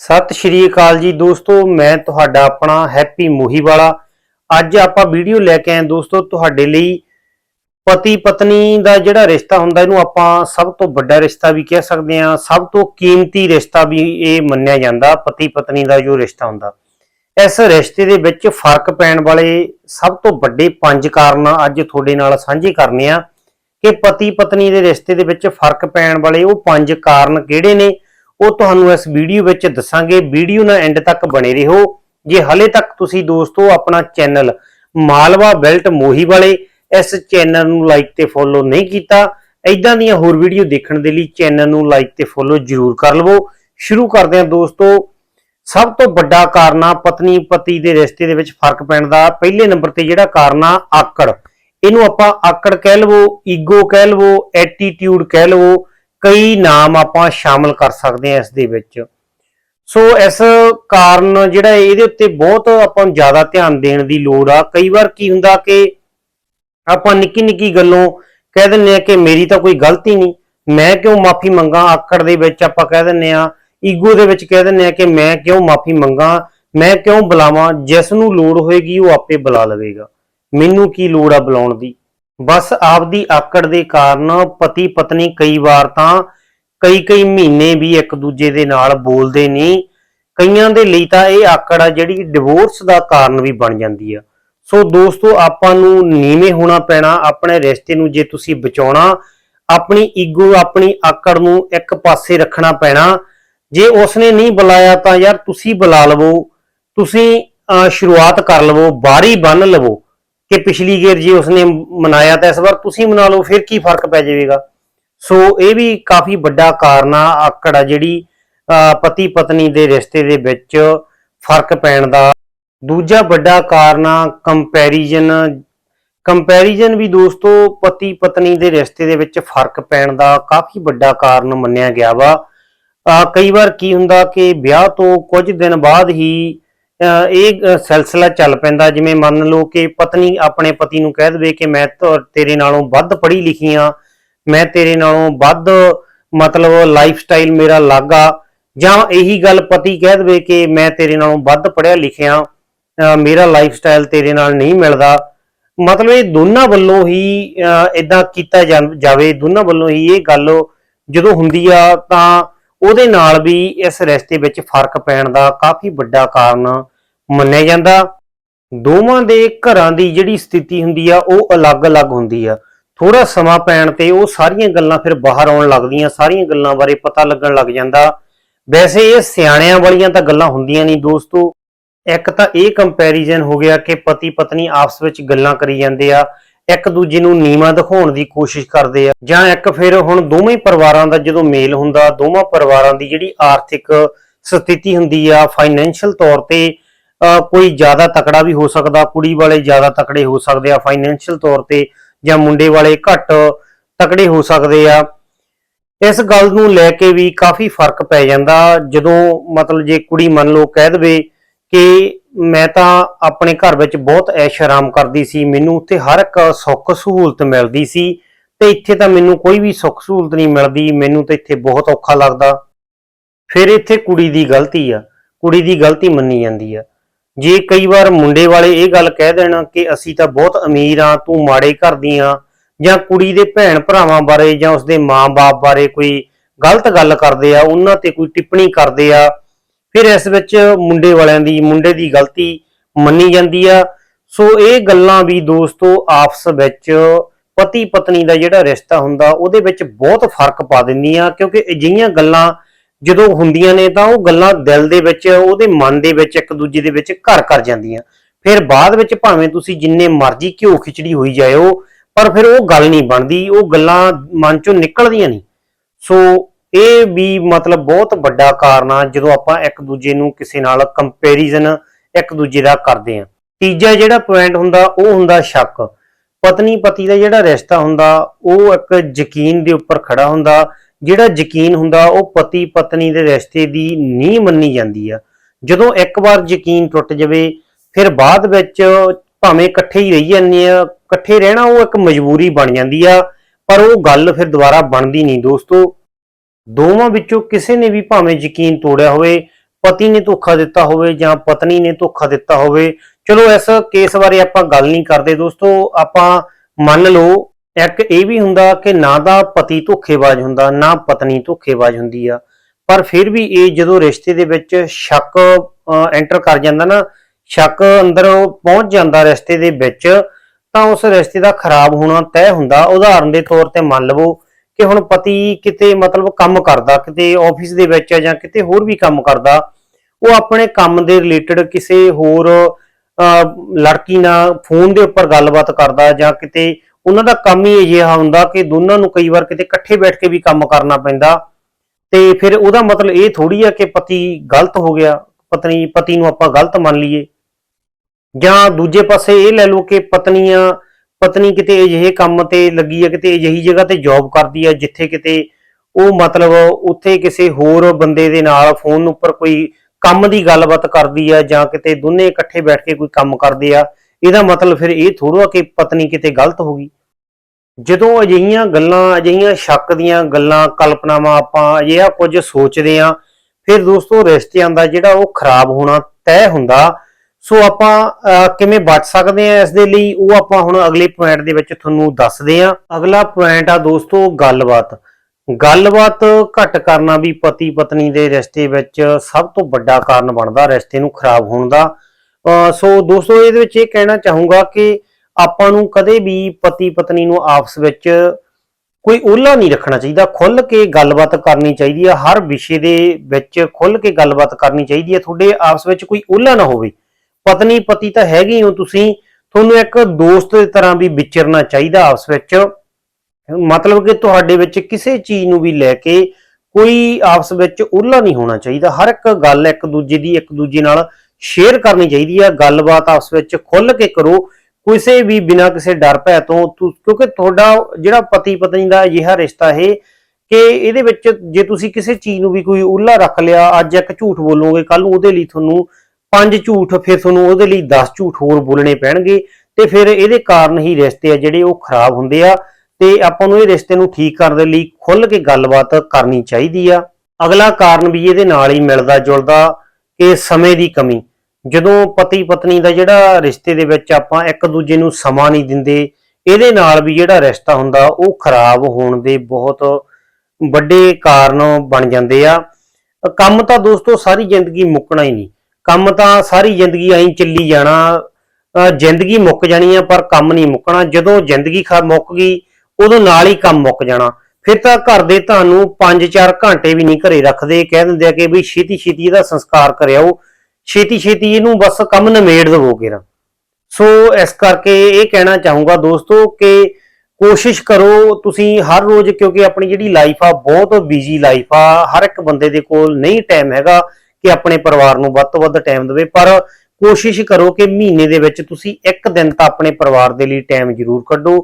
ਸਤਿ ਸ਼੍ਰੀ ਅਕਾਲ ਜੀ ਦੋਸਤੋ, ਮੈਂ ਤੁਹਾਡਾ ਆਪਣਾ ਹੈਪੀ ਮੋਹੀ ਵਾਲਾ ਅੱਜ ਆਪਾਂ ਵੀਡੀਓ ਲੈ ਕੇ ਆਏ ਦੋਸਤੋ, ਤੁਹਾਡੇ ਲਈ ਪਤੀ ਪਤਨੀ ਦਾ ਜਿਹੜਾ ਰਿਸ਼ਤਾ ਹੁੰਦਾ, ਇਹਨੂੰ ਆਪਾਂ ਸਭ ਤੋਂ ਵੱਡਾ ਰਿਸ਼ਤਾ ਵੀ ਕਹਿ ਸਕਦੇ ਹਾਂ, ਸਭ ਤੋਂ ਕੀਮਤੀ ਰਿਸ਼ਤਾ ਵੀ ਇਹ ਮੰਨਿਆ ਜਾਂਦਾ, ਪਤੀ ਪਤਨੀ ਦਾ ਜੋ ਰਿਸ਼ਤਾ ਹੁੰਦਾ। ਇਸ ਰਿਸ਼ਤੇ ਦੇ ਵਿੱਚ ਫ਼ਰਕ ਪੈਣ ਵਾਲੇ ਸਭ ਤੋਂ ਵੱਡੇ ਪੰਜ ਕਾਰਨ ਅੱਜ ਤੁਹਾਡੇ ਨਾਲ ਸਾਂਝੇ ਕਰਨੇ ਆ ਕਿ ਪਤੀ ਪਤਨੀ ਦੇ ਰਿਸ਼ਤੇ ਦੇ ਵਿੱਚ ਫ਼ਰਕ ਪੈਣ ਵਾਲੇ ਉਹ ਪੰਜ ਕਾਰਨ ਕਿਹੜੇ ਨੇ ਉਹ ਤੁਹਾਨੂੰ ਇਸ ਵੀਡੀਓ ਵਿੱਚ ਦੱਸਾਂਗੇ। ਵੀਡੀਓ ਨਾਲ ਐਂਡ ਤੱਕ ਬਣੇ ਰਹੋ। ਜੇ ਹਲੇ ਤੱਕ ਤੁਸੀਂ ਦੋਸਤੋ ਆਪਣਾ ਚੈਨਲ ਮਾਲਵਾ ਬੈਲਟ ਮੋਹੀ ਵਾਲੇ ਇਸ ਚੈਨਲ ਨੂੰ ਲਾਈਕ ਤੇ ਫੋਲੋ ਨਹੀਂ ਕੀਤਾ ਐਦਾਂ ਦੀਆਂ ਹੋਰ ਵੀਡੀਓ ਦੇਖਣ ਦੇ ਲਈ ਚੈਨਲ ਨੂੰ ਲਾਈਕ ਤੇ ਫੋਲੋ ਜਰੂਰ ਕਰ ਲਵੋ। ਸ਼ੁਰੂ ਕਰਦੇ ਹਾਂ ਦੋਸਤੋ। ਸਭ ਤੋਂ ਵੱਡਾ ਕਾਰਨ ਆ ਪਤਨੀ ਪਤੀ ਦੇ ਰਿਸ਼ਤੇ ਦੇ ਵਿੱਚ ਫ਼ਰਕ ਪੈਣ ਦਾ। ਪਹਿਲੇ ਨੰਬਰ ਤੇ ਜਿਹੜਾ ਕਾਰਨ ਆ ਆਕੜ। ਇਹਨੂੰ ਆਪਾਂ ਆਕੜ ਕਹਿ ਲਵੋ ਈਗੋ ਕਹਿ ਲਵੋ ਐਟੀਟਿਊਡ ਕਹਿ ਲਵੋ। ਕਈ ਨਾਮ ਆਪਾਂ ਸ਼ਾਮਲ ਕਰ ਸਕਦੇ ਹਾਂ ਇਸ ਦੇ ਵਿੱਚ। ਸੋ ਇਸ ਕਾਰਨ ਜਿਹੜਾ ਇਹਦੇ ਉੱਤੇ ਬਹੁਤ ਆਪਾਂ ਨੂੰ ਜ਼ਿਆਦਾ ਧਿਆਨ ਦੇਣ ਦੀ ਲੋੜ ਆ। ਕਈ ਵਾਰ ਕੀ ਹੁੰਦਾ ਕਿ ਆਪਾਂ ਨਿੱਕੀ ਨਿੱਕੀ ਗੱਲੋਂ ਕਹਿ ਦਿੰਨੇ ਆ ਕਿ ਮੇਰੀ ਤਾਂ ਕੋਈ ਗਲਤੀ ਨਹੀਂ, ਮੈਂ ਕਿਉਂ ਮਾਫੀ ਮੰਗਾ? ਆਕੜ ਦੇ ਵਿੱਚ ਆਪਾਂ ਕਹਿ ਦਿੰਨੇ ਆ ਈਗੋ ਦੇ ਵਿੱਚ ਕਹਿ ਦਿੰਨੇ ਆ ਕਿ ਮੈਂ ਕਿਉਂ ਮਾਫੀ ਮੰਗਾ? ਮੈਂ ਕਿਉਂ ਬੁਲਾਵਾਂ? ਜਿਸ ਨੂੰ ਲੋੜ ਹੋਏਗੀ ਉਹ ਆਪੇ ਬੁਲਾ ਲਵੇਗਾ। ਮੈਨੂੰ ਕੀ ਲੋੜ ਆ ਬੁਲਾਉਣ ਦੀ? ਬਸ ਆਪਦੀ ਆਕੜ ਦੇ ਕਾਰਨ ਪਤੀ ਪਤਨੀ ਕਈ ਵਾਰ ਤਾਂ ਕਈ ਕਈ ਮਹੀਨੇ ਵੀ ਇੱਕ ਦੂਜੇ ਦੇ ਨਾਲ ਬੋਲਦੇ ਨਹੀਂ ਕਈਆਂ ਦੇ ਲਈ ਤਾਂ ਇਹ ਆਕੜ ਆ ਜਿਹੜੀ ਡਿਵੋਰਸ ਦਾ ਕਾਰਨ ਵੀ ਬਣ ਜਾਂਦੀ ਆ। ਸੋ ਦੋਸਤੋ ਆਪਾਂ ਨੂੰ ਨੀਵੇਂ ਹੋਣਾ ਪੈਣਾ ਆਪਣੇ ਰਿਸ਼ਤੇ ਨੂੰ ਜੇ ਤੁਸੀਂ ਬਚਾਉਣਾ ਆਪਣੀ ਈਗੋ ਆਪਣੀ ਆਕੜ ਨੂੰ ਇੱਕ ਪਾਸੇ ਰੱਖਣਾ ਪੈਣਾ। ਜੇ ਉਸਨੇ ਨਹੀਂ ਬੁਲਾਇਆ ਤਾਂ ਯਾਰ ਤੁਸੀਂ ਬੁਲਾ ਲਵੋ ਤੁਸੀਂ ਅਹ, ਸ਼ੁਰੂਆਤ ਕਰ ਲਵੋ ਬਾਰੀ ਬੰਨ ਲਵੋ। ਕਿ ਪਿਛਲੀ ਗੇਰ ਜੇ ਉਸਨੇ ਮਨਾਇਆ ਤਾਂ ਇਸ ਵਾਰ ਤੁਸੀਂ ਮਨਾ ਲਓ, ਫਿਰ ਕੀ ਫ਼ਰਕ ਪੈ ਜਾਵੇਗਾ? ਸੋ ਇਹ ਵੀ ਕਾਫੀ ਵੱਡਾ ਕਾਰਨ ਆ ਆਕੜ ਆ ਜਿਹੜੀ ਪਤੀ ਪਤਨੀ ਦੇ ਰਿਸ਼ਤੇ ਦੇ ਵਿੱਚ ਫ਼ਰਕ ਪੈਣ ਦਾ। ਦੂਜਾ ਵੱਡਾ ਕਾਰਨ ਆ ਕੰਪੈਰੀਜ਼ਨ ਕੰਪੈਰੀਜ਼ਨ ਵੀ ਦੋਸਤੋ ਪਤੀ ਪਤਨੀ ਦੇ ਰਿਸ਼ਤੇ ਦੇ ਵਿੱਚ ਫ਼ਰਕ ਪੈਣ ਦਾ ਕਾਫੀ ਵੱਡਾ ਕਾਰਨ ਮੰਨਿਆ ਗਿਆ ਵਾ। ਅਹ ਕਈ ਵਾਰ ਕੀ ਹੁੰਦਾ ਕਿ ਵਿਆਹ ਤੋਂ ਕੁਝ ਦਿਨ ਬਾਅਦ ਹੀ ਇਹ ਸਿਲਸਿਲਾ ਚੱਲ ਪੈਂਦਾ, ਜਿਵੇਂ ਮੰਨ ਲਓ ਕਿ ਪਤਨੀ ਆਪਣੇ ਪਤੀ ਨੂੰ ਕਹਿ ਦੇਵੇ ਕਿ ਮੈਂ ਤੇਰੇ ਨਾਲੋਂ ਵੱਧ ਪੜ੍ਹੀ ਲਿਖੀ ਆ, ਮੈਂ ਤੇਰੇ ਨਾਲੋਂ ਵੱਧ, ਮਤਲਬ ਲਾਈਫ ਸਟਾਈਲ ਮੇਰਾ ਅਲੱਗ ਆ, ਜਾਂ ਇਹੀ ਗੱਲ ਪਤੀ ਕਹਿ ਦੇਵੇ ਕਿ ਮੈਂ ਤੇਰੇ ਨਾਲੋਂ ਵੱਧ ਪੜ੍ਹਿਆ ਲਿਖਿਆ ਅਹ ਮੇਰਾ ਲਾਈਫ ਸਟਾਈਲ ਤੇਰੇ ਨਾਲ ਨਹੀਂ ਮਿਲਦਾ। ਮਤਲਬ ਇਹ ਦੋਨਾਂ ਵੱਲੋਂ ਹੀ ਇਦਾਂ ਕੀਤਾ ਜਾਂ- ਜਾਵੇ, ਦੋਨਾਂ ਵੱਲੋਂ ਹੀ ਇਹ ਗੱਲ ਜਦੋਂ ਹੁੰਦੀ ਆ ਤਾਂ ਉਹਦੇ ਨਾਲ ਵੀ ਇਸ ਰਿਸ਼ਤੇ ਵਿੱਚ ਫ਼ਰਕ ਪੈਣ ਦਾ ਕਾਫੀ ਵੱਡਾ ਕਾਰਨ ਮੰਨਿਆ ਜਾਂਦਾ। ਦੋਵਾਂ ਦੇ ਘਰਾਂ ਦੀ ਜਿਹੜੀ ਸਥਿਤੀ ਹੁੰਦੀ ਆ, ਉਹ ਅਲੱਗ-ਅਲੱਗ ਹੁੰਦੀ ਆ। ਥੋੜਾ ਸਮਾਂ ਪੈਣ ਤੇ ਉਹ ਸਾਰੀਆਂ ਗੱਲਾਂ ਫਿਰ ਬਾਹਰ ਆਉਣ ਲੱਗਦੀਆਂ, ਸਾਰੀਆਂ ਗੱਲਾਂ ਬਾਰੇ ਪਤਾ ਲੱਗਣ ਲੱਗ ਜਾਂਦਾ। ਵੈਸੇ ਇਹ ਸਿਆਣਿਆਂ ਵਾਲੀਆਂ ਤਾਂ ਗੱਲਾਂ ਹੁੰਦੀਆਂ ਨਹੀਂ ਦੋਸਤੋ। ਇੱਕ ਤਾਂ ਇਹ ਕੰਪੈਰੀਜ਼ਨ ਹੋ ਗਿਆ ਕਿ ਪਤੀ ਪਤਨੀ ਆਪਸ ਵਿੱਚ ਗੱਲਾਂ ਕਰੀ ਜਾਂਦੇ ਆ ਇੱਕ ਦੂਜੇ ਨੂੰ ਨੀਵਾਂ ਦਿਖਾਉਣ ਦੀ ਕੋਸ਼ਿਸ਼ ਕਰਦੇ ਆ। ਜਾਂ ਇੱਕ ਫਿਰ ਹੁਣ ਦੋਵੇਂ ਪਰਿਵਾਰਾਂ ਦਾ ਜਦੋਂ ਮੇਲ ਹੁੰਦਾ, ਦੋਵਾਂ ਪਰਿਵਾਰਾਂ ਦੀ ਜਿਹੜੀ ਆਰਥਿਕ ਸਥਿਤੀ ਹੁੰਦੀ ਆ ਫਾਈਨੈਂਸ਼ੀਅਲ ਤੌਰ ਤੇ ਕੋਈ ਜ਼ਿਆਦਾ ਤਕੜਾ ਵੀ ਹੋ ਸਕਦਾ, ਕੁੜੀ ਵਾਲੇ ਜ਼ਿਆਦਾ ਤਕੜੇ ਹੋ ਸਕਦੇ ਆ ਫਾਈਨੈਂਸ਼ੀਅਲ ਤੌਰ ਤੇ, ਜਾਂ ਮੁੰਡੇ ਵਾਲੇ ਘੱਟ ਤਕੜੇ ਹੋ ਸਕਦੇ ਆ। ਇਸ ਗੱਲ ਨੂੰ ਲੈ ਕੇ ਵੀ ਕਾਫੀ ਫ਼ਰਕ ਪੈ ਜਾਂਦਾ। ਜਦੋਂ ਮਤਲਬ ਜੇ ਕੁੜੀ ਮੰਨ ਲਓ ਕਹਿ ਦੇਵੇ ਕਿ ਮੈਂ ਤਾਂ ਆਪਣੇ ਘਰ ਵਿੱਚ ਬਹੁਤ ਐਸ਼ ਆਰਾਮ ਕਰਦੀ ਸੀ। ਮੈਨੂੰ ਉੱਥੇ ਹਰ ਇੱਕ ਸੁੱਖ ਸਹੂਲਤ ਮਿਲਦੀ ਸੀ ਤੇ ਇੱਥੇ ਤਾਂ ਮੈਨੂੰ ਕੋਈ ਵੀ ਸੁੱਖ ਸਹੂਲਤ ਨਹੀਂ ਮਿਲਦੀ। ਮੈਨੂੰ ਤਾਂ ਇੱਥੇ ਬਹੁਤ ਔਖਾ ਲੱਗਦਾ। ਫਿਰ ਇੱਥੇ ਕੁੜੀ ਦੀ ਗਲਤੀ ਆ। ਕੁੜੀ ਦੀ ਗਲਤੀ ਮੰਨੀ ਜਾਂਦੀ ਆ। ਜੇ ਕਈ ਵਾਰ ਮੁੰਡੇ ਵਾਲੇ ਇਹ ਗੱਲ ਕਹਿ ਦੇਣ ਕਿ ਅਸੀਂ ਤਾਂ ਬਹੁਤ ਅਮੀਰ ਆ, ਤੂੰ ਮਾੜੇ ਘਰ ਦੀ ਆ, ਜਾਂ ਕੁੜੀ ਦੇ ਭੈਣ ਭਰਾਵਾਂ ਬਾਰੇ ਜਾਂ ਉਸਦੇ ਮਾਂ-ਬਾਪ ਬਾਰੇ ਕੋਈ ਗਲਤ ਗੱਲ ਕਰਦੇ ਆ, ਉਹਨਾਂ ਤੇ ਕੋਈ ਟਿੱਪਣੀ ਕਰਦੇ ਆ ਫਿਰ ਇਸ ਵਿੱਚ ਮੁੰਡੇ ਵਾਲਿਆਂ ਦੀ, ਮੁੰਡੇ ਦੀ ਗਲਤੀ ਮੰਨੀ ਜਾਂਦੀ ਆ। ਸੋ ਇਹ ਗੱਲਾਂ ਵੀ ਦੋਸਤੋ ਆਪਸ ਵਿੱਚ ਪਤੀ ਪਤਨੀ ਦਾ ਜਿਹੜਾ ਰਿਸ਼ਤਾ ਹੁੰਦਾ, ਉਹਦੇ ਵਿੱਚ ਬਹੁਤ ਫ਼ਰਕ ਪਾ ਦਿੰਦੀਆਂ ਕਿਉਂਕਿ ਅਜਿਹੀਆਂ ਗੱਲਾਂ ਜਦੋਂ ਹੁੰਦੀਆਂ ਨੇ ਤਾਂ ਉਹ ਗੱਲਾਂ ਦਿਲ ਦੇ ਵਿੱਚ, ਉਹਦੇ ਮਨ ਦੇ ਵਿੱਚ ਇੱਕ ਦੂਜੇ ਦੇ ਵਿੱਚ ਘਰ ਕਰ ਜਾਂਦੀਆਂ। ਫਿਰ ਬਾਅਦ ਵਿੱਚ ਭਾਵੇਂ ਤੁਸੀਂ ਜਿੰਨੇ ਮਰਜ਼ੀ ਘਿਓ ਖਿਚੜੀ ਹੋਈ ਜਾਇਓ, ਪਰ ਫਿਰ ਉਹ ਗੱਲ ਨਹੀਂ ਬਣਦੀ, ਉਹ ਗੱਲਾਂ ਮਨ ਚੋਂ ਨਿਕਲਦੀਆਂ ਨਹੀਂ। ਸੋ ਇਹ ਵੀ ਮਤਲਬ ਬਹੁਤ ਵੱਡਾ ਕਾਰਨ ਆ, ਜਦੋਂ ਆਪਾਂ ਇੱਕ ਦੂਜੇ ਨੂੰ ਕਿਸੇ ਨਾਲ ਕੰਪੈਰੀਜ਼ਨ ਇੱਕ ਦੂਜੇ ਦਾ ਕਰਦੇ ਆ। ਤੀਜਾ ਜਿਹੜਾ ਪੁਆਇੰਟ ਹੁੰਦਾ, ਉਹ ਹੁੰਦਾ ਸ਼ੱਕ। ਪਤਨੀ ਪਤੀ ਦਾ ਜਿਹੜਾ ਰਿਸ਼ਤਾ ਹੁੰਦਾ, ਉਹ ਇੱਕ ਯਕੀਨ ਦੇ ਉੱਪਰ ਖੜਾ ਹੁੰਦਾ। ਜਿਹੜਾ ਯਕੀਨ ਹੁੰਦਾ, ਉਹ ਪਤੀ ਪਤਨੀ ਦੇ ਰਿਸ਼ਤੇ ਦੀ ਨੀਂਹ ਮੰਨੀ ਜਾਂਦੀ ਆ। ਜਦੋਂ ਇੱਕ ਵਾਰ ਯਕੀਨ ਟੁੱਟ ਜਾਵੇ, ਫਿਰ ਬਾਅਦ ਵਿੱਚ ਭਾਵੇਂ ਇਕੱਠੇ ਹੀ ਰਹੀ ਜਾਂਦੇ ਆ, ਇਕੱਠੇ ਰਹਿਣਾ ਉਹ ਇੱਕ ਮਜਬੂਰੀ ਬਣ ਜਾਂਦੀ ਆ। ਪਰ ਉਹ ਗੱਲ ਫਿਰ ਦੁਬਾਰਾ ਬਣਦੀ ਨਹੀਂ ਦੋਸਤੋ। ਦੋਵਾਂ ਵਿੱਚੋਂ ਕਿਸੇ ਨੇ ਵੀ ਭਾਵੇਂ ਯਕੀਨ ਤੋੜਿਆ ਹੋਵੇ, ਪਤੀ ਨੇ ਧੋਖਾ ਦਿੱਤਾ ਹੋਵੇ ਜਾਂ ਪਤਨੀ ਨੇ ਧੋਖਾ ਦਿੱਤਾ ਹੋਵੇ। ਚਲੋ ਇਸ ਕੇਸ ਬਾਰੇ ਆਪਾਂ ਗੱਲ ਨਹੀਂ ਕਰਦੇ ਦੋਸਤੋ, ਆਪਾਂ ਮੰਨ ਲਓ, ਇੱਕ ਇਹ ਵੀ ਹੁੰਦਾ ਕਿ ਨਾ ਦਾ ਪਤੀ ਧੋਖੇਬਾਜ਼ ਹੁੰਦਾ, ਨਾ ਪਤਨੀ ਧੋਖੇਬਾਜ਼ ਹੁੰਦੀ ਆ। ਪਰ ਫਿਰ ਵੀ ਇਹ ਜਦੋਂ ਰਿਸ਼ਤੇ ਦੇ ਵਿੱਚ ਸ਼ੱਕ ਐਂਟਰ ਕਰ ਜਾਂਦਾ ਨਾ, ਸ਼ੱਕ ਅੰਦਰ ਪਹੁੰਚ ਜਾਂਦਾ ਰਿਸ਼ਤੇ ਦੇ ਵਿੱਚ, ਤਾਂ ਉਸ ਰਿਸ਼ਤੇ ਦਾ ਖਰਾਬ ਹੋਣਾ ਤੈਅ ਹੁੰਦਾ। ਉਦਾਹਰਨ ਦੇ ਤੌਰ ਤੇ ਮੰਨ ਲਵੋ ਕਿ ਹੁਣ ਪਤੀ ਕਿਤੇ ਮਤਲਬ ਕੰਮ ਕਰਦਾ, ਕਿਤੇ ਆਫਿਸ ਦੇ ਵਿੱਚ ਜਾਂ ਕਿਤੇ ਹੋਰ ਵੀ ਕੰਮ ਕਰਦਾ, ਉਹ ਆਪਣੇ ਕੰਮ ਦੇ ਰਿਲੇਟਡ ਕਿਸੇ ਹੋਰ ਲੜਕੀ ਨਾਲ ਫੋਨ ਦੇ ਉੱਪਰ ਗੱਲਬਾਤ ਕਰਦਾ ਜਾਂ ਕਿਤੇ ਉਹਨਾਂ ਦਾ ਕੰਮ ਹੀ ਅਜਿਹਾ ਹੁੰਦਾ ਕਿ ਦੋਨਾਂ ਨੂੰ ਕਈ ਵਾਰ ਕਿਤੇ ਇਕੱਠੇ ਬੈਠ ਕੇ ਵੀ ਕੰਮ ਕਰਨਾ ਪੈਂਦਾ। ਤੇ ਫਿਰ ਉਹਦਾ ਮਤਲਬ ਇਹ ਥੋੜੀ ਆ ਕਿ ਪਤੀ ਗਲਤ ਹੋ ਗਿਆ, ਪਤਨੀ, ਪਤੀ ਨੂੰ ਆਪਾਂ ਗਲਤ ਮੰਨ ਲਈਏ। ਜਾਂ ਦੂਜੇ ਪਾਸੇ ਇਹ ਲੈ ਲਓ ਕਿ ਪਤਨੀਆਂ ਪਤਨੀ ਕਿਤੇ ਅਜਿਹੇ ਕੰਮ ਤੇ ਲੱਗੀ ਹੈ ਕਿਤੇ ਅਜਿਹੀ ਜਗ੍ਹਾ ਤੇ ਜੌਬ ਕਰਦੀ ਹੈ ਜਿੱਥੇ ਕਿਤੇ ਉਹ ਮਤਲਬ ਉੱਥੇ ਕਿਸੇ ਹੋਰ ਬੰਦੇ ਦੇ ਨਾਲ ਫੋਨ ਉੱਪਰ ਕੋਈ ਕੰਮ ਦੀ ਗੱਲਬਾਤ ਕਰਦੀ ਆ ਜਾਂ ਕਿਤੇ ਦੋਨੇ ਇਕੱਠੇ ਬੈਠ ਕੇ ਕੋਈ ਕੰਮ ਕਰਦੇ ਆ, ਇਹਦਾ ਮਤਲਬ ਫਿਰ ਇਹ ਥੋੜਾ ਕਿ ਪਤਨੀ ਕਿਤੇ ਗਲਤ ਹੋ ਗਈ। ਜਦੋਂ ਅਜਿਹੀਆਂ ਗੱਲਾਂ, ਅਜਿਹੀਆਂ ਸ਼ੱਕ ਦੀਆਂ ਗੱਲਾਂ, ਕਲਪਨਾਵਾਂ ਆਪਾਂ ਅਜਿਹਾ ਕੁਝ ਸੋਚਦੇ ਆ, ਫਿਰ ਦੋਸਤੋ ਰਿਸ਼ਤਿਆਂ ਦਾ ਜਿਹੜਾ ਉਹ ਖਰਾਬ ਹੋਣਾ ਤੈਅ ਹੁੰਦਾ ਸੋ ਆਪਾਂ ਕਿਵੇਂ ਬਚ ਸਕਦੇ ਆ ਇਸ ਦੇ ਲਈ? ਉਹ ਆਪਾਂ ਹੁਣ ਅਗਲੇ ਪੁਆਇੰਟ ਦੇ ਵਿੱਚ ਤੁਹਾਨੂੰ ਦੱਸਦੇ ਆ। ਅਗਲਾ ਪੁਆਇੰਟ ਆ ਦੋਸਤੋ, ਗੱਲਬਾਤ। ਗੱਲਬਾਤ ਘੱਟ ਕਰਨਾ ਵੀ ਪਤੀ ਪਤਨੀ ਦੇ ਰਿਸ਼ਤੇ ਵਿੱਚ ਸਭ ਤੋਂ ਵੱਡਾ ਕਾਰਨ ਬਣਦਾ, ਰਿਸ਼ਤੇ ਨੂੰ ਖਰਾਬ ਹੋਣ ਦਾ। ਸੋ ਦੋਸਤੋ, ਇਹਦੇ ਵਿੱਚ ਇਹ ਕਹਿਣਾ ਚਾਹੂੰਗਾ ਕਿ ਆਪਾਂ ਨੂੰ ਕਦੇ ਵੀ ਪਤੀ ਪਤਨੀ ਨੂੰ ਆਪਸ ਵਿੱਚ ਕੋਈ ਓਲਾ ਨਹੀਂ ਰੱਖਣਾ ਚਾਹੀਦਾ। ਖੁੱਲ ਕੇ ਗੱਲਬਾਤ ਕਰਨੀ ਚਾਹੀਦੀ ਆ। ਹਰ ਵਿਸ਼ੇ ਦੇ ਵਿੱਚ ਖੁੱਲ ਕੇ ਗੱਲਬਾਤ ਕਰਨੀ ਚਾਹੀਦੀ ਹੈ ਤੁਹਾਡੇ ਆਪਸ ਵਿੱਚ ਕੋਈ ਓਲਾ ਨਾ ਹੋਵੇ। ਪਤਨੀ ਪਤੀ ਤਾਂ ਹੈਗੇ ਹੀ ਹੋ ਤੁਸੀਂ, ਤੁਹਾਨੂੰ ਇੱਕ ਦੋਸਤ ਦੀ ਤਰ੍ਹਾਂ ਵੀ ਵਿਚਰਨਾ ਚਾਹੀਦਾ ਆਪਸ ਵਿੱਚ। ਮਤਲਬ ਕਿ ਤੁਹਾਡੇ ਵਿੱਚ ਕਿਸੇ ਚੀਜ਼ ਨੂੰ ਵੀ ਲੈ ਕੇ ਕੋਈ ਆਪਸ ਵਿੱਚ ਓਲਾ ਨਹੀਂ ਹੋਣਾ ਚਾਹੀਦਾ। ਹਰ ਇੱਕ ਗੱਲ ਇੱਕ ਦੂਜੇ ਦੀ ਇੱਕ ਦੂਜੇ ਨਾਲ ਸ਼ੇਅਰ ਕਰਨੀ ਚਾਹੀਦੀ ਹੈ ਗੱਲਬਾਤ ਆਪਸ ਵਿੱਚ ਖੁੱਲ ਕੇ ਕਰੋ। ਕਿਸੇ ਵੀ ਬਿਨਾਂ ਕਿਸੇ ਡਰ ਭੈ ਤੋਂ ਕਿਉਂਕਿ ਤੁਹਾਡਾ ਜਿਹੜਾ ਪਤੀ ਪਤਨੀ ਦਾ ਅਜਿਹਾ ਰਿਸ਼ਤਾ ਹੈ ਕਿ ਇਹਦੇ ਵਿੱਚ ਜੇ ਤੁਸੀਂ ਕਿਸੇ ਚੀਜ਼ ਨੂੰ ਵੀ ਕੋਈ ਓਲਾ ਰੱਖ ਲਿਆ, ਅੱਜ ਇੱਕ ਝੂਠ ਬੋਲੋਗੇ ਕੱਲ ਨੂੰ ਉਹਦੇ ਲਈ ਤੁਹਾਨੂੰ ਪੰਜ ਝੂਠ, ਫਿਰ ਤੁਹਾਨੂੰ ਉਹਦੇ ਲਈ 10 ਝੂਠ ਹੋਰ ਬੋਲਣੇ ਪੈਣਗੇ ਤੇ ਫਿਰ ਇਹਦੇ ਕਾਰਨ ਹੀ ਰਿਸ਼ਤੇ ਆ ਜਿਹੜੇ ਉਹ ਖਰਾਬ ਹੁੰਦੇ ਆ ਤੇ ਆਪਾਂ ਨੂੰ ਇਹ ਰਿਸ਼ਤੇ ਨੂੰ ਠੀਕ ਕਰਨ ਦੇ ਲਈ ਖੁੱਲ ਕੇ ਗੱਲਬਾਤ ਕਰਨੀ ਚਾਹੀਦੀ ਆ। ਅਗਲਾ ਕਾਰਨ ਵੀ ਇਹਦੇ ਨਾਲ ਹੀ ਮਿਲਦਾ ਜੁਲਦਾ ਕਿ ਸਮੇਂ ਦੀ ਕਮੀ। ਜਦੋਂ ਪਤੀ ਪਤਨੀ ਦਾ ਜਿਹੜਾ ਰਿਸ਼ਤੇ ਦੇ ਵਿੱਚ ਆਪਾਂ ਇੱਕ ਦੂਜੇ ਨੂੰ ਸਮਾਂ ਨਹੀਂ ਦਿੰਦੇ, ਇਹਦੇ ਨਾਲ ਵੀ ਜਿਹੜਾ ਰਿਸ਼ਤਾ ਹੁੰਦਾ ਉਹ ਖਰਾਬ ਹੋਣ ਦੇ ਬਹੁਤ ਵੱਡੇ ਕਾਰਨ ਬਣ ਜਾਂਦੇ ਆ। ਕੰਮ ਤਾਂ ਦੋਸਤੋ ਸਾਰੀ ਜ਼ਿੰਦਗੀ ਮੁੱਕਣਾ ਹੀ ਨਹੀਂ। ਕੰਮ ਤਾਂ ਸਾਰੀ ਜ਼ਿੰਦਗੀ ਐਂ ਚੱਲੀ ਜਾਣਾ ਜ਼ਿੰਦਗੀ ਮੁੱਕ ਜਾਣੀ ਆ, ਪਰ ਕੰਮ ਨਹੀਂ ਮੁੱਕਣਾ। ਜਦੋਂ ਜ਼ਿੰਦਗੀ ਖਾ ਮੁੱਕ ਗਈ, ਉਦੋਂ ਨਾਲ ਹੀ ਕੰਮ ਮੁੱਕ ਜਾਣਾ। ਫਿਰ ਤਾਂ ਘਰ ਦੇ ਤੁਹਾਨੂੰ 5-4 ਘੰਟੇ ਵੀ ਨਹੀਂ ਘਰੇ ਰੱਖਦੇ। ਕਹਿ ਦਿੰਦੇ ਆ ਕਿ ਵੀ ਛੇਤੀ ਛੇਤੀ ਇਹਦਾ ਸੰਸਕਾਰ ਕਰਿਆਓ। ਛੇਤੀ ਛੇਤੀ ਇਹਨੂੰ ਬਸ ਕੰਮ ਨਿਮੇੜ ਦੇਵੋਗੇ ਨਾ। ਸੋ ਇਸ ਕਰਕੇ ਇਹ ਕਹਿਣਾ ਚਾਹੂੰਗਾ ਦੋਸਤੋ ਕਿ ਕੋਸ਼ਿਸ਼ ਕਰੋ ਤੁਸੀਂ ਹਰ ਰੋਜ਼, ਕਿਉਂਕਿ ਆਪਣੀ ਜਿਹੜੀ ਲਾਈਫ ਆ, ਬਹੁਤ ਬਿਜ਼ੀ ਲਾਈਫ ਆ। ਹਰ ਇੱਕ ਬੰਦੇ ਦੇ ਕੋਲ ਨਹੀਂ ਟਾਈਮ ਹੈਗਾ। ਕਿ ਆਪਣੇ ਪਰਿਵਾਰ ਨੂੰ ਵੱਧ ਤੋਂ ਵੱਧ ਟਾਈਮ ਦੇਵੇ, ਪਰ ਕੋਸ਼ਿਸ਼ ਕਰੋ ਕਿ ਮਹੀਨੇ ਦੇ ਵਿੱਚ ਤੁਸੀਂ ਇੱਕ ਦਿਨ ਤਾਂ ਆਪਣੇ ਪਰਿਵਾਰ ਦੇ ਲਈ ਟਾਈਮ ਜ਼ਰੂਰ ਕੱਢੋ।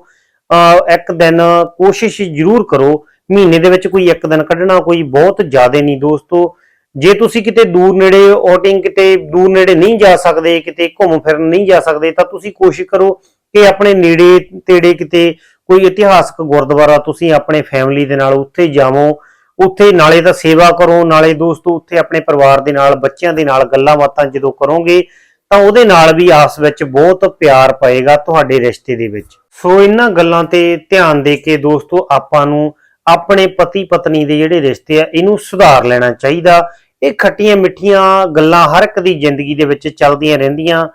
ਇੱਕ ਦਿਨ ਕੋਸ਼ਿਸ਼ ਜ਼ਰੂਰ ਕਰੋ, ਮਹੀਨੇ ਦੇ ਵਿੱਚ ਕੋਈ ਇੱਕ ਦਿਨ ਕੱਢਣਾ, ਕੋਈ ਬਹੁਤ ਜ਼ਿਆਦਾ ਨਹੀਂ ਦੋਸਤੋ। ਜੇ ਤੁਸੀਂ ਕਿਤੇ ਦੂਰ ਨੇੜੇ ਆਊਟਿੰਗ ਕਿਤੇ ਦੂਰ ਨੇੜੇ ਨਹੀਂ ਜਾ ਸਕਦੇ, ਕਿਤੇ ਘੁੰਮ ਫਿਰਨ ਨਹੀਂ ਜਾ ਸਕਦੇ, ਤਾਂ ਤੁਸੀਂ ਕੋਸ਼ਿਸ਼ ਕਰੋ ਕਿ ਆਪਣੇ ਨੇੜੇ ਤੇੜੇ ਕਿਤੇ ਕੋਈ ਇਤਿਹਾਸਕ ਗੁਰਦੁਆਰਾ ਤੁਸੀਂ ਆਪਣੇ ਫੈਮਿਲੀ ਦੇ ਨਾਲ ਉੱਥੇ ਜਾਵੋ। ਉੱਥੇ ਨਾਲੇ ਤਾਂ ਸੇਵਾ ਕਰੋ, ਨਾਲੇ ਦੋਸਤੋ, ਉੱਥੇ ਆਪਣੇ ਪਰਿਵਾਰ ਦੇ ਨਾਲ, ਬੱਚਿਆਂ ਦੇ ਨਾਲ ਗੱਲਾਂ ਬਾਤਾਂ ਜਦੋਂ ਕਰੋਗੇ, ਤਾਂ ਉਹਦੇ ਨਾਲ ਵੀ ਆਪਸ ਵਿੱਚ ਬਹੁਤ ਪਿਆਰ ਪਏਗਾ ਤੁਹਾਡੇ ਰਿਸ਼ਤੇ ਦੇ ਵਿੱਚ। ਸੋ ਇਹਨਾਂ ਗੱਲਾਂ ਤੇ ਧਿਆਨ ਦੇ ਕੇ ਦੋਸਤੋ, ਆਪਾਂ ਨੂੰ ਆਪਣੇ ਪਤੀ ਪਤਨੀ ਦੇ ਜਿਹੜੇ ਰਿਸ਼ਤੇ ਆ, ਇਹਨੂੰ ਸੁਧਾਰ ਲੈਣਾ ਚਾਹੀਦਾ। ਇਹ ਖੱਟੀਆਂ ਮਿੱਠੀਆਂ ਗੱਲਾਂ ਹਰ ਇੱਕ ਦੀ ਜ਼ਿੰਦਗੀ ਦੇ ਵਿੱਚ ਚੱਲਦੀਆਂ ਰਹਿੰਦੀਆਂ,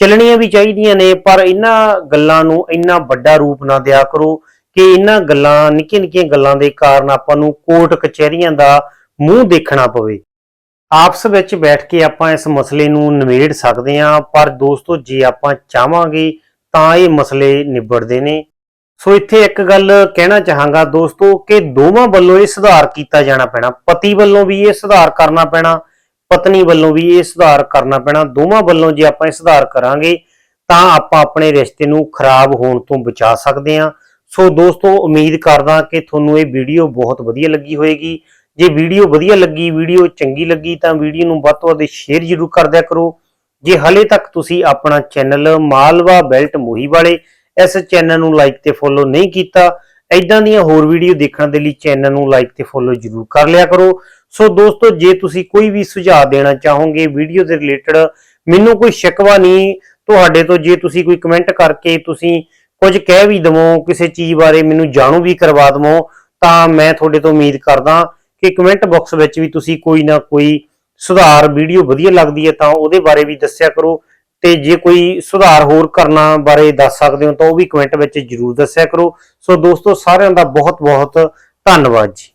ਚੱਲਣੀਆਂ ਵੀ ਚਾਹੀਦੀਆਂ ਨੇ, ਪਰ ਇਹਨਾਂ ਗੱਲਾਂ ਨੂੰ ਇੰਨਾ ਵੱਡਾ ਰੂਪ ਨਾ ਦਿਆ ਕਰੋ। ਕਿ ਇਹਨਾਂ ਗੱਲਾਂ, ਨਿੱਕੀਆਂ ਨਿੱਕੀਆਂ ਗੱਲਾਂ ਦੇ ਕਾਰਨ ਆਪਾਂ ਨੂੰ ਕੋਰਟ ਕਚਹਿਰੀਆਂ ਦਾ ਮੂੰਹ ਦੇਖਣਾ ਪਵੇ। ਆਪਸ ਵਿੱਚ ਬੈਠ ਕੇ ਆਪਾਂ ਇਸ ਮਸਲੇ ਨੂੰ ਨਿਬੇੜ ਸਕਦੇ ਹਾਂ, ਪਰ ਦੋਸਤੋ ਜੇ ਆਪਾਂ ਚਾਹਾਂਗੇ ਤਾਂ ਇਹ ਮਸਲੇ ਨਿਬੜਦੇ ਨੇ। ਸੋ ਇੱਥੇ ਇੱਕ ਗੱਲ ਕਹਿਣਾ ਚਾਹਾਂਗਾ ਦੋਸਤੋ ਕਿ ਦੋਵਾਂ ਵੱਲੋਂ ਇਹ ਸੁਧਾਰ ਕੀਤਾ ਜਾਣਾ ਪੈਣਾ। ਪਤੀ ਵੱਲੋਂ ਵੀ ਇਹ ਸੁਧਾਰ ਕਰਨਾ ਪੈਣਾ, ਪਤਨੀ ਵੱਲੋਂ ਵੀ ਇਹ ਸੁਧਾਰ ਕਰਨਾ ਪੈਣਾ। ਦੋਵਾਂ ਵੱਲੋਂ ਜੇ ਆਪਾਂ ਇਹ ਸੁਧਾਰ ਕਰਾਂਗੇ ਤਾਂ ਆਪਾਂ ਆਪਣੇ ਰਿਸ਼ਤੇ ਨੂੰ ਖਰਾਬ ਹੋਣ ਤੋਂ ਬਚਾ ਸਕਦੇ ਹਾਂ। ਸੋ ਦੋਸਤੋ, ਉਮੀਦ ਕਰਦਾ ਕਿ ਤੁਹਾਨੂੰ ਇਹ ਵੀਡੀਓ ਬਹੁਤ ਵਧੀਆ ਲੱਗੀ ਹੋਵੇਗੀ ਜੇ ਵੀਡੀਓ ਵਧੀਆ ਲੱਗੀ, ਵੀਡੀਓ ਚੰਗੀ ਲੱਗੀ, ਤਾਂ ਵੀਡੀਓ ਨੂੰ ਵੱਧ ਤੋਂ ਵੱਧ ਸ਼ੇਅਰ ਜ਼ਰੂਰ ਕਰ ਦਿਆ ਕਰੋ। ਜੇ ਹਲੇ ਤੱਕ ਤੁਸੀਂ ਆਪਣਾ ਚੈਨਲ ਮਾਲਵਾ ਬੈਲਟ ਮੋਹੀ ਵਾਲੇ ਇਸ ਚੈਨਲ ਨੂੰ ਲਾਈਕ ਤੇ ਫੋਲੋ ਨਹੀਂ ਕੀਤਾ ਐਦਾਂ ਦੀਆਂ ਹੋਰ ਵੀਡੀਓ ਦੇਖਣ ਦੇ ਲਈ ਚੈਨਲ ਨੂੰ ਲਾਈਕ ਤੇ ਫੋਲੋ ਜ਼ਰੂਰ ਕਰ ਲਿਆ ਕਰੋ। ਸੋ ਦੋਸਤੋ, ਜੇ ਤੁਸੀਂ ਕੋਈ ਵੀ ਸੁਝਾਅ ਦੇਣਾ ਚਾਹੋਗੇ ਵੀਡੀਓ ਦੇ ਰਿਲੇਟਡ, ਮੈਨੂੰ ਕੋਈ ਸ਼ਿਕਵਾ ਨਹੀਂ। ਤੁਹਾਡੇ ਤੋਂ ਜੇ ਤੁਸੀਂ ਕੋਈ ਕਮੈਂਟ ਕਰਕੇ ਤੁਸੀਂ ਕੁਝ ਕਹਿ ਵੀ ਦਵੋ, ਕਿਸੇ ਚੀਜ਼ ਬਾਰੇ ਮੈਨੂੰ ਜਾਣੂ ਵੀ ਕਰਵਾ ਦਵੋ, ਤਾਂ ਮੈਂ ਤੁਹਾਡੇ ਤੋਂ ਉਮੀਦ ਕਰਦਾ ਕਿ ਕਮੈਂਟ ਬਾਕਸ ਵਿੱਚ ਵੀ ਤੁਸੀਂ ਕੋਈ ਨਾ ਕੋਈ ਸੁਧਾਰ, ਵੀਡੀਓ ਵਧੀਆ ਲੱਗਦੀ ਹੈ ਤਾਂ ਉਹਦੇ ਬਾਰੇ ਵੀ ਦੱਸਿਆ ਕਰੋ ਤੇ ਜੇ ਕੋਈ ਸੁਧਾਰ ਹੋਰ ਕਰਨਾ ਬਾਰੇ ਦੱਸ ਸਕਦੇ ਹੋ ਤਾਂ ਉਹ ਵੀ ਕਮੈਂਟ ਵਿੱਚ ਜਰੂਰ ਦੱਸਿਆ ਕਰੋ। ਸੋ ਦੋਸਤੋ, ਸਾਰਿਆਂ ਦਾ ਬਹੁਤ ਬਹੁਤ ਧੰਨਵਾਦ ਜੀ।